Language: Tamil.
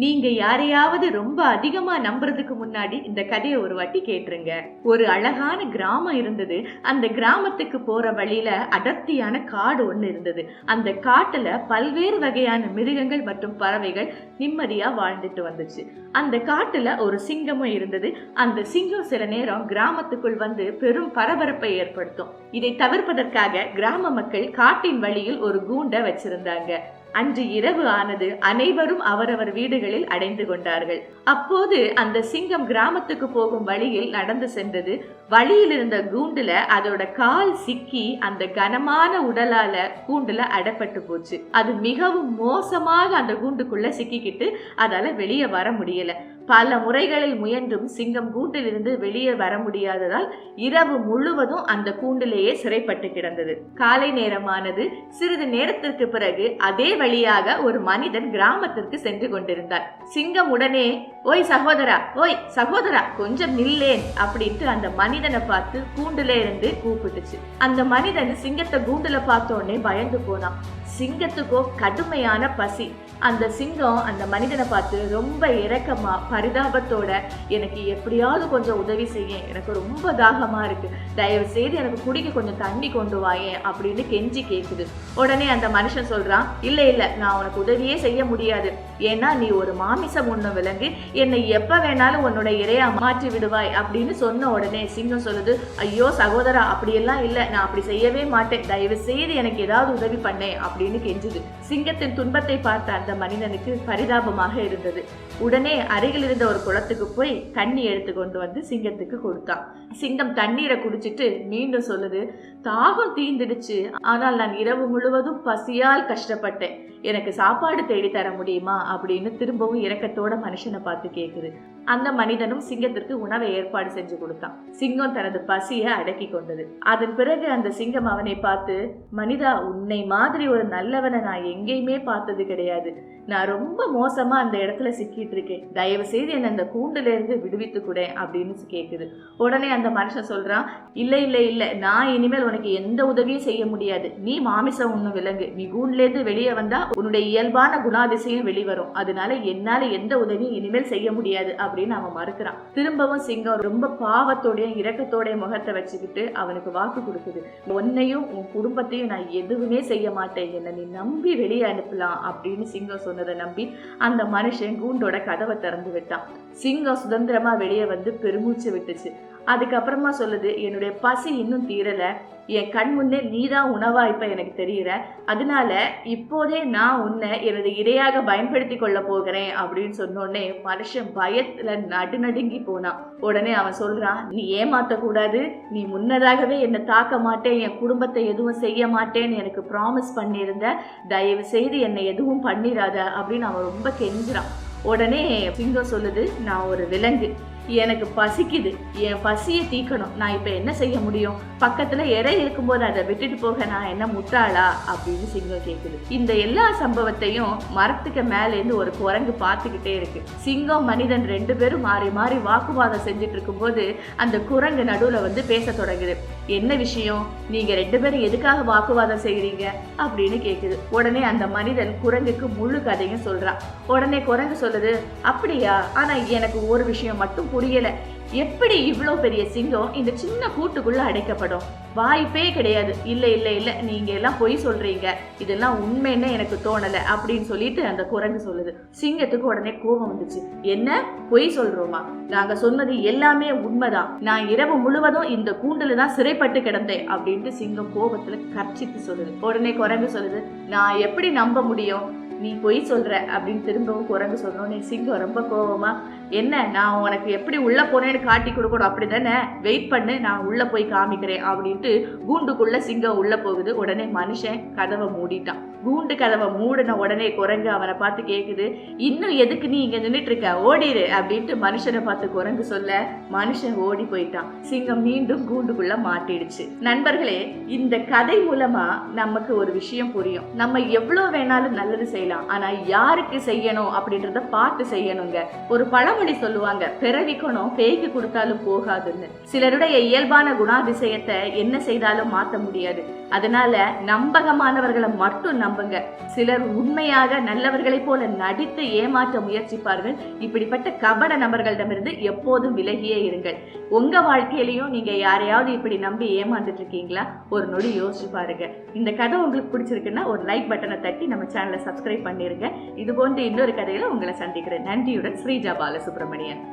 நீங்க யாரையாவது ரொம்ப அதிகமா நம்புறதுக்கு முன்னாடி இந்த கதையை ஒரு வாட்டி கேட்டுருங்க. ஒரு அழகான கிராமம் இருந்தது. அந்த கிராமத்துக்கு போற வழியில அடர்த்தியான காடு ஒண்ணு இருந்தது. அந்த காட்டுல பல்வேறு வகையான மிருகங்கள் மற்றும் பறவைகள் நிம்மதியா வாழ்ந்துட்டு வந்துச்சு. அந்த காட்டுல ஒரு சிங்கமும் இருந்தது. அந்த சிங்கம் சில நேரம் கிராமத்துக்குள் வந்து பெரும் பரபரப்பை ஏற்படுத்தும். இதை தவிர்ப்பதற்காக கிராம மக்கள் காட்டின் வழியில் ஒரு கூண்டை வச்சிருந்தாங்க. அன்று இரவு ஆனது அனைவரும் அவரவர் வீடுகளில் அடைந்து கொண்டார்கள். அப்போது அந்த சிங்கம் கிராமத்துக்கு போகும் வழியில் நடந்து சென்றது. வழியில் இருந்த கூண்டுல அதோட கால் சிக்கி அந்த கனமான உடலால கூண்டுல அடப்பட்டு போச்சு. அது மிகவும் மோசமாக அந்த கூண்டுக்குள்ள சிக்கிக்கிட்டு அதால வெளியே வர முடியல. பல முறைகளில் முயன்றும் சிங்கம் கூண்டிலிருந்து வெளியே வர முடியாததால் இரவு முழுவதும் அந்த கூண்டிலேயே சிறைப்பட்டு கிடந்தது. காலை நேரமானது சிறிது நேரத்திற்கு பிறகு அதே வழியாக ஒரு மனிதன் கிராமத்திற்கு சென்று கொண்டிருந்தார். சிங்கம் உடனே ஓய் சகோதரா ஓய் சகோதரா கொஞ்சம் நில்லேன் அப்படின்ட்டு அந்த மனிதனை பார்த்து கூண்டுல இருந்து கூப்பிட்டுச்சு. அந்த மனிதன் சிங்கத்தை கூண்டுல பார்த்த உடனே பயந்து போனான். சிங்கத்துக்கோ கடுமையான பசி. அந்த சிங்கம் அந்த மனிதனை பார்த்து ரொம்ப இறக்கமா பரிதாபத்தோட எனக்கு எப்படியாவது கொஞ்சம் உதவி செய்ய. எனக்கு ரொம்ப தாகமா இருக்கு. தயவு செய்து எனக்கு குடிக்க கொஞ்சம் தண்ணி கொண்டு வாயேன் அப்படின்னு கெஞ்சி கேட்குது உடனே அந்த மனுஷன் சொல்றான் இல்ல இல்ல நான் உனக்கு உதவியே செய்ய முடியாது. ஏன்னா நீ ஒரு மாமிசம் உண்ண விலங்கு. என்னை எப்போ வேணாலும் உன்னோட இறையா மாற்றி விடுவாய் அப்படின்னு சொன்ன உடனே சிங்கம் சொல்லுது ஐயோ சகோதரா அப்படியெல்லாம் இல்லை. நான் அப்படி செய்யவே மாட்டேன். தயவு செய்து எனக்கு ஏதாவது உதவி பண்ணேன் அப்படின்னு கெஞ்சுது. சிங்கத்தின் துன்பத்தை பார்த்த அந்த மனிதனுக்கு பரிதாபமாக இருந்தது. உடனே அருகில் இருந்த ஒரு குளத்துக்கு போய் தண்ணி எடுத்து கொண்டு வந்து சிங்கத்துக்கு கொடுத்தான் சிங்கம் தண்ணீரை குடிச்சிட்டு மீண்டும் சொல்லுது தாகம் தீந்துடுச்சு ஆனால் நான் இரவு முழுவதும் பசியால் கஷ்டப்பட்டேன். எனக்கு சாப்பாடு தேடி தர முடியுமா? அப்படின்னு திரும்பவும் இரக்கத்தோட மனுஷனை பார்த்து கேட்குது அந்த மனிதனும் சிங்கத்திற்கு உணவை ஏற்பாடு செஞ்சு கொடுத்தான். சிங்கம் தனது பசியை அடக்கி கொண்டது. அதன் பிறகு அந்த சிங்கம் அவனை பார்த்து மனிதா உன்னை மாதிரி ஒரு நல்லவனை நான் எங்கேயுமே பார்த்தது கிடையாது. நான் ரொம்ப மோசமாக அந்த இடத்துல சிக்கிட்டு இருக்கேன். தயவு செய்து என்னை அந்த கூண்டுலேருந்து விடுவித்து கூட அப்படின்னு கேட்குது உடனே அந்த மனுஷன் சொல்கிறான் இல்லை இல்லை இல்லை. நான் இனிமேல் உனக்கு எந்த உதவியும் செய்ய முடியாது. நீ மாமிசம் ஒன்று விலங்கு. நீ கூண்டுலேருந்து வெளியே வந்தால் உன்னுடைய இயல்பான குணாதிசயம் வெளிவரும். அதனால என்னால் எந்த உதவியும் இனிமேல் செய்ய முடியாது. அப்படின்னு அவன் மறுக்கிறான். திரும்பவும் சிங்கம் ரொம்ப பாவத்தோடைய இரக்கத்தோடைய முகத்தை வச்சுக்கிட்டு அவனுக்கு வாக்கு கொடுக்குது. உன்னையும் உன் குடும்பத்தையும் நான் எதுவுமே செய்ய மாட்டேன். என்னை நீ நம்பி வெளியே அனுப்பலாம். அப்படின்னு சிங்கம் சொன்னதை நம்பி அந்த மனுஷன் கூண்டோட கதவை திறந்து விட்டான். சிங்கம் சுதந்திரமா வெளியே வந்து பெருமூச்சு விட்டுச்சு. அதுக்கப்புறமா சொல்லுது என்னுடைய பசி இன்னும் தீரல. என் கண் முன்னே நீதான் உணவா இப்ப எனக்கு தெரியற? அதனால இப்போதே நான் உன்னை எனது இரையாக பயன்படுத்தி கொள்ள போகிறேன் அப்படின்னு சொன்னோடனே மனுஷன் பயத்துல நடுநடுங்கி போனான். உடனே அவன் சொல்றான் நீ ஏமாத்த கூடாது நீ முன்னதாகவே என்னை தாக்க மாட்டேன். என் குடும்பத்தை எதுவும் செய்ய மாட்டேன்னு எனக்கு ப்ராமிஸ் பண்ணியிருந்த. தயவு செய்து என்னை எதுவும் பண்ணிடாத அப்படின்னு அவன் ரொம்ப கெஞ்சுறான். உடனே சிங்கம் சொல்லுது நான் ஒரு விலங்கு. எனக்கு பசிக்குது. என் பசியை தீக்கணும் நான் இப்போ என்ன செய்ய முடியும்? பக்கத்தில் இறை இருக்கும்போது அதை விட்டுட்டு போக நான் என்ன முட்டாளா? அப்படின்னு சிங்கம் கேட்குது இந்த எல்லா சம்பவத்தையும் மரத்துக்கு மேலேருந்து ஒரு குரங்கு பார்த்துக்கிட்டே இருக்கு. சிங்கம் மனிதன் ரெண்டு பேரும் மாறி மாறி வாக்குவாதம் செஞ்சுட்டு இருக்கும்போது அந்த குரங்கு நடுவில் வந்து பேச தொடங்குது. என்ன விஷயம்? நீங்கள் ரெண்டு பேரும் எதுக்காக வாக்குவாதம் செய்கிறீங்க அப்படின்னு கேட்குது உடனே அந்த மனிதன் குரங்குக்கு முழு கதையும் சொல்கிறான் உடனே குரங்கு சொல்லுது அப்படியா? ஆனால் எனக்கு ஒரு விஷயம் மட்டும் புரியல எப்படி இவ்வளோ பெரிய சிங்கம் இந்த சின்ன கூட்டுக்குள்ள அடைக்கப்படும்? வாய்ப்பே கிடையாது. இல்ல இல்ல இல்ல நீங்க எல்லாம் பொய் சொல்றீங்க. இதெல்லாம் உண்மைன்னு எனக்கு தோணல அப்படின்னு சொல்லிட்டு அந்த குரங்கு சொல்லுது. சிங்கத்துக்கு உடனே கோபம் வந்துச்சு. என்ன? பொய் சொல்றோமா? நாங்க சொன்னது எல்லாமே உண்மைதான். நான் இரவு முழுவதும் இந்த கூண்டுல தான் சிறைப்பட்டு கிடந்தேன் அப்படின்ட்டு சிங்கம் கோபத்துல கர்ச்சித்து சொல்லுது. உடனே குரங்கு சொல்லுது நான் எப்படி நம்ப முடியும்? நீ பொய் சொல்ற அப்படின்னு திரும்பவும் குரங்கு சொன்னோன்னே சிங்கம் ரொம்ப கோபமா என்ன நான் உனக்கு எப்படி உள்ள போனேன்னு காட்டி கொடுக்கணும் அப்படிதானே வெயிட் பண்ணு நான் உள்ள போய் காமிக்கிறேன் அப்படின்ட்டு கூண்டுக்குள்ள சிங்கம் உள்ள போகுது. உடனே மனுஷன் கதவை மூடிட்டான். கூண்டு கதவை மூடின உடனே குரங்கு அவனை பார்த்து கேக்குது இன்னும் எதுக்கு நீ இங்க நின்றுட்டு இருக்க ஓடிடு அப்படின்ட்டு மனுஷனை பார்த்து குரங்கு சொல்ல மனுஷன் ஓடி போயிட்டான். சிங்கம் மீண்டும் கூண்டுக்குள்ள மாட்டிடுச்சு. நண்பர்களே இந்த கதை மூலமா நமக்கு ஒரு விஷயம் புரியும். நம்ம எவ்வளவு வேணாலும் நல்லது செய்யலாம் ஆனா யாருக்கு செய்யணும் அப்படின்றத பார்த்து செய்யணுங்க. ஒரு பழம் பழமொழி சொல்லுவாங்க பிறவி குணம் பேய்க்கு கொடுத்தாலும் போகாதுன்னு. சிலருடைய இயல்பான குணாதிசயத்தை என்ன செய்தாலும் மாத்த முடியாது. அதனால நம்பகமானவர்களை மட்டும் நம்புங்க. சிலர் உண்மையாக நல்லவர்களைப் போல நடித்து ஏமாற்ற முயற்சிப்பார்கள். இப்படிப்பட்ட கபட நபர்களிடமிருந்து எப்போதும் விலகியே இருங்கள். உங்க வாழ்க்கையிலையும் நீங்க யாரையாவது இப்படி நம்பி ஏமாந்துட்டு இருக்கீங்களா? ஒரு நொடி யோசிச்சு பாருங்க. இந்த கதை உங்களுக்கு பிடிச்சிருக்குன்னா ஒரு லைக் பட்டனை தட்டி நம்ம சேனலை சப்ஸ்கிரைப் பண்ணிருங்க. இது போன்ற இன்னொரு கதையில உங்களை சந்திக்கிறேன். நன்றியுடன் ஸ்ரீஜா Supremaría.